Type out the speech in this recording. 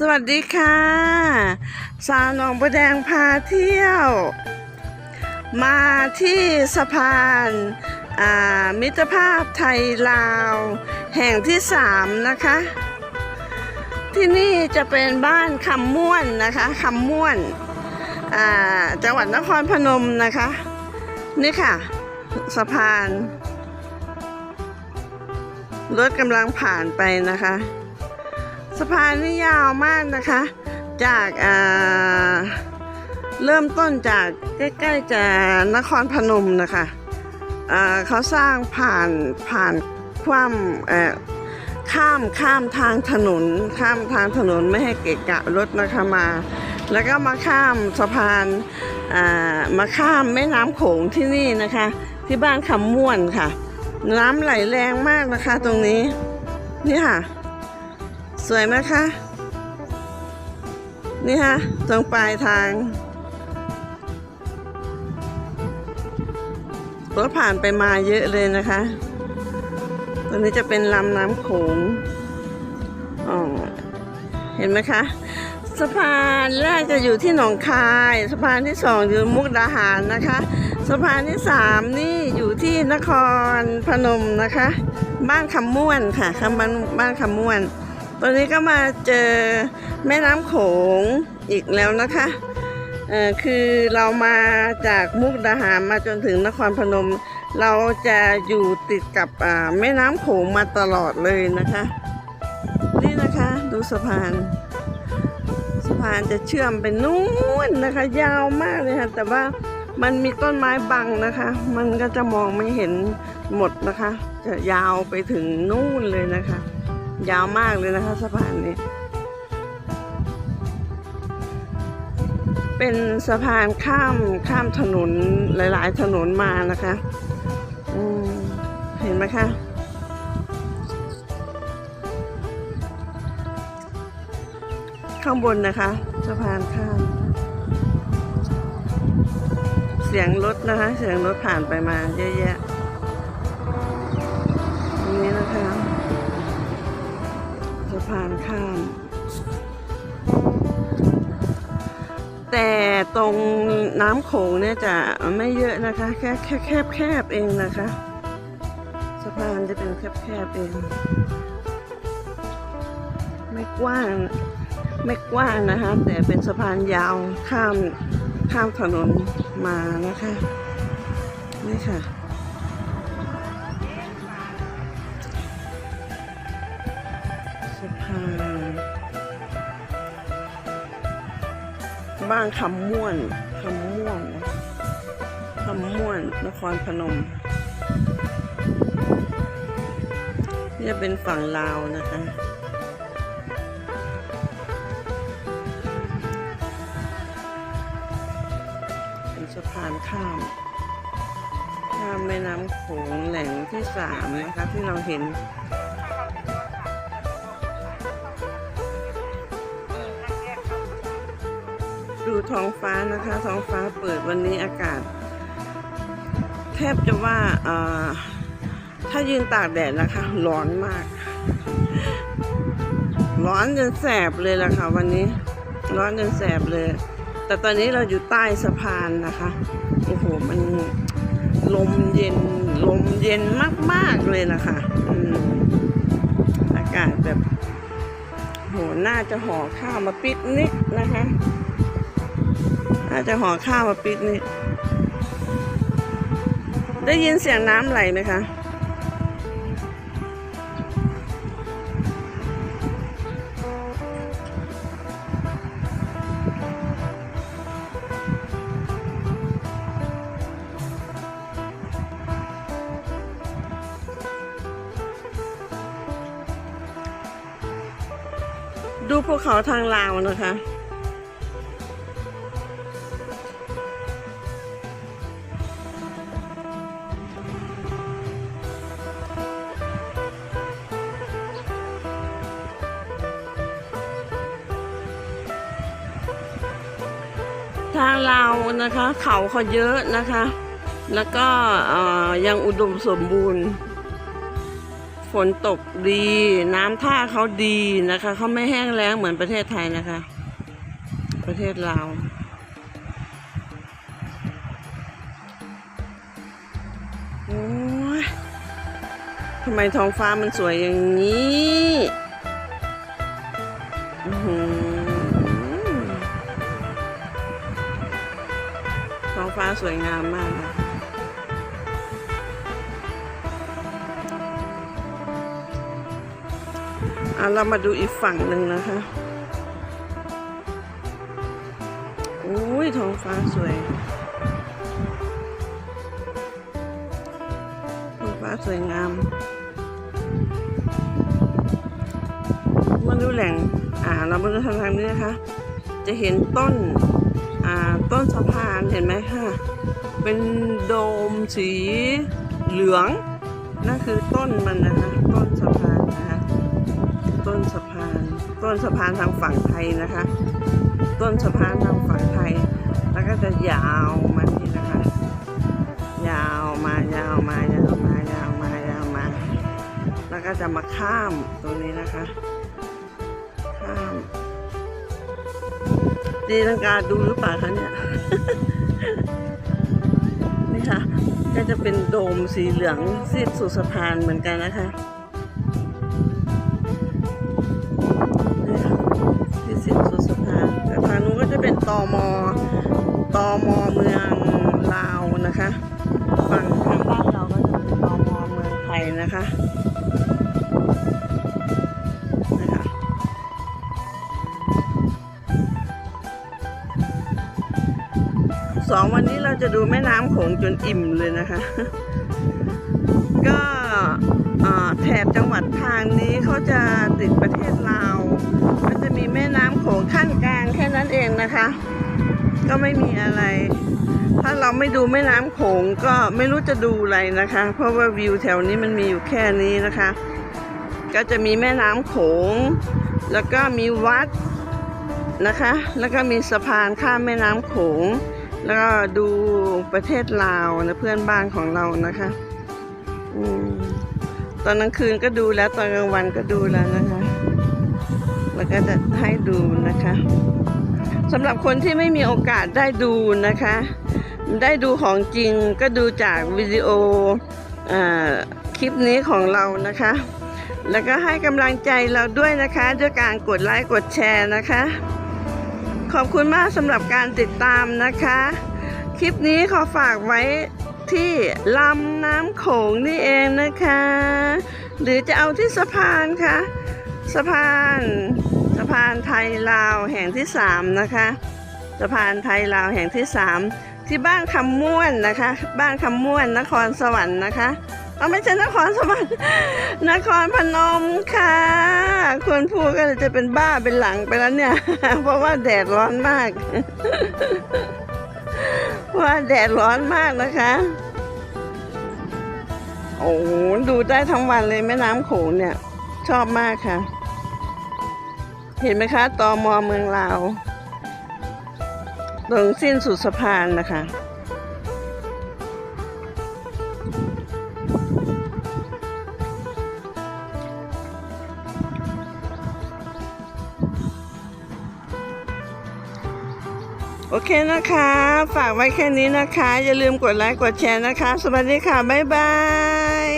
สวัสดีค่ะ สาวหนองบัวแดงพาเที่ยว มาที่สะพานามิตรภาพไทยลาว แห่งที่สามนะคะ ที่นี่จะเป็นบ้านคำม่วนนะคะคำม่วนจังหวัดนครพนมนะคะ นี่ค่ะ สะพานรถกำลังผ่านไปนะคะ สะพานนี่ยาวมากนะคะ จากอ่าเริ่มต้นจากใกล้ๆจะนครพนมนะคะอ่าเขาสร้างผ่านผ่านความเอ่อข้ามข้ามทางถนนข้ามทางถนนไม่ให้เกะกะรถนะคะมา แล้วก็มาข้ามสะพานอ่ามาข้ามแม่น้ำโขงที่นี่นะคะ ที่บ้านคำม่วนค่ะ น้ำไหลแรงมากนะคะตรงนี้นี่ค่ะ สวยไหมคะ นี่ฮะ ตรงปลายทาง รถผ่านไปมาเยอะเลยนะคะตรงนี้จะเป็นลำน้ำโขงอ๋อเห็นไหมคะ สะพานแรกจะอยู่ที่หนองคาย สะพานที่สองอยู่มุกดาหารนะคะ สะพานที่สามนี่อยู่ที่นครพนมนะคะ บ้านคำม่วนค่ะคำบ้านบ้านคำม่วน ตอนนี้ก็มาเจอแม่น้ำโขงอีกแล้วนะคะเอ่อคือเรามาจากมุกดาหารมาจนถึงนครพนม เราจะอยู่ติดกับแม่น้ำโขงมาตลอดเลยนะคะ นี่นะคะดูสะพานสะพานจะเชื่อมไปนู่นนะคะ ยาวมากเลยค่ะแต่ว่ามันมีต้นไม้บังนะคะ มันก็จะมองไม่เห็นหมดนะคะ จะยาวไปถึงนู่นเลยนะคะ ยาวมากเลยนะคะสะพานนี้ เป็นสะพานข้ามข้ามถนนหลาย ๆ ถนนมานะคะเห็นไหมคะข้างบนนะคะสะพานข้าม เสียงรถนะคะ เสียงรถผ่านไปมาเยอะแยะตรงนี้นะคะ สะพานข้าม แต่ตรงน้ำโขงเนี่ยจะไม่เยอะนะคะ แค่แค่แคบแคบเองนะคะ สะพานจะเป็นแคบแคบเอง ไม่กว้างไม่กว้างนะคะ แต่เป็นสะพานยาวข้ามข้ามถนนมานะคะ นี่ค่ะ บ้านคำม่วนคำม่วนคำม่วนนครพนมนี่จะเป็นฝั่งลาวนะคะเป็นสะพานข้ามข้ามแม่น้ำโขงแหล่งที่สามนะคะที่เราเห็น ดูท้องฟ้านะคะ ท้องฟ้าเปิดวันนี้อากาศ แทบจะว่าเออถ้ายืนตากแดดนะคะ ร้อนมาก ร้อนจนแสบเลยล่ะค่ะวันนี้ร้อนจนแสบเลย แต่ตอนนี้เราอยู่ใต้สะพานนะคะ โอ้โห มันลมเย็น ลมเย็นมาก ๆ เลยนะคะอืมอากาศแบบโหน่าจะห่อข้าวมาปิกนิกนะคะ น่าจะห่อข้าวมาปิกนิกได้ยินเสียงน้ำไหลไหมคะดูภูเขาทางลาวนะคะ ทางลาวนะคะเขาเขาเยอะนะคะ แล้วก็ยังอุดมสมบูรณ์ฝฝนตกดี น้ำท่าเขาดีนะคะเขาไม่แห้งแล้งเหมือนประเทศไทยนะคะ ประเทศลาวโอ้ยทำไมท้องฟ้ามันสวยอย่างนี้ สวยงามมากค่ะเอาเรามาดูอีกฝั่งหนึ่งนะคะโอ้ยท้องฟ้าสวยท้องฟ้าสวยงาม มาดูแหล่ง อ่า เรามาดูทางทางนี้นะคะ จะเห็นต้น ต้นสะพานเห็นไหมคะเป็นโดมสีเหลืองนั่นคือต้นมันนะคะต้นสะพานนะคะต้นสะพาน ต้นสะพานทางฝั่งไทยนะคะ ต้นสะพานทางฝั่งไทย แล้วก็จะยาวมานี่นะคะ ยาวมายาวมายาวมายาวมายาวมาแล้วก็จะมาข้ามตรงนี้นะคะ ดีลังกาดูหรือเปล่าคะเนี่ย นี่ค่ะ ก็จะเป็นโดมสีเหลืองซีดสุสะพานเหมือนกันนะคะนี่ค่ะที่ซีดสุดสะพานแต่ทางนู้นก็จะเป็นตอมอตอมอเมืองลาวนะคะ ฝั่งทางบ้านเราก็จะเป็นตอมอเมืองไทยนะคะ วันนี้เราจะดูแม่น้ำโขงจนอิ่มเลยนะคะ ก็แถบจังหวัดทางนี้เขาจะติดประเทศลาวมันจะมีแม่น้ำโขงขั้นกลางแค่นั้นเองนะคะ ก็ไม่มีอะไร ถ้าเราไม่ดูแม่น้ำโขงก็ไม่รู้จะดูอะไรนะคะ เพราะว่าวิวแถวนี้มันมีอยู่แค่นี้นะคะ ก็จะมีแม่น้ำโขง แล้วก็มีวัดนะคะ แล้วก็มีสะพานข้ามแม่น้ำโขง แล้วก็ดูประเทศลาวนะเพื่อนบ้านของเรานะคะอตอนกลางคืนก็ดูแล้วตอนกลางวันก็ดูแล้วนะคะ แล้วก็จะให้ดูนะคะสำหรับคนที่ไม่มีโอกาสได้ดูนะคะ ได้ดูของจริงก็ดูจากวิดีโออคลิปนี้ของเรานะคะ แล้วก็ให้กำลังใจเราด้วยนะคะ ด้วยการกดไลค์กดแชร์นะคะ ขอบคุณมากสำหรับการติดตามนะคะ คลิปนี้ขอฝากไว้ที่ลำน้ำโขงนี่เองนะคะ หรือจะเอาที่สะพานคะสะพานสะพานไทยลาวแห่งที่สามนะคะสะพานไทยลาวแห่งที่สามที่บ้านคำม่วนนะคะ บ้านคำม่วนนครสวรรค์นะคะ เอาไม่ใช่นครสวรรค์นครพนมค่ะคนพูดก็จะเป็นบ้าเป็นหลังไปแล้วเนี่ย เพราะว่าแดดร้อนมาก ว่าแดดร้อนมากนะคะ โอ้โหดูได้ทั้งวันเลยแม่น้ำโขงเนี่ย ชอบมากค่ะ เห็นไหมคะตอมอเมืองลาวตรงสิ้นสุดสะพานนะคะ โอเคนะคะ ฝากไว้แค่นี้นะคะ อย่าลืมกดไลค์ กดแชร์นะคะ สวัสดีค่ะ บ๊ายบาย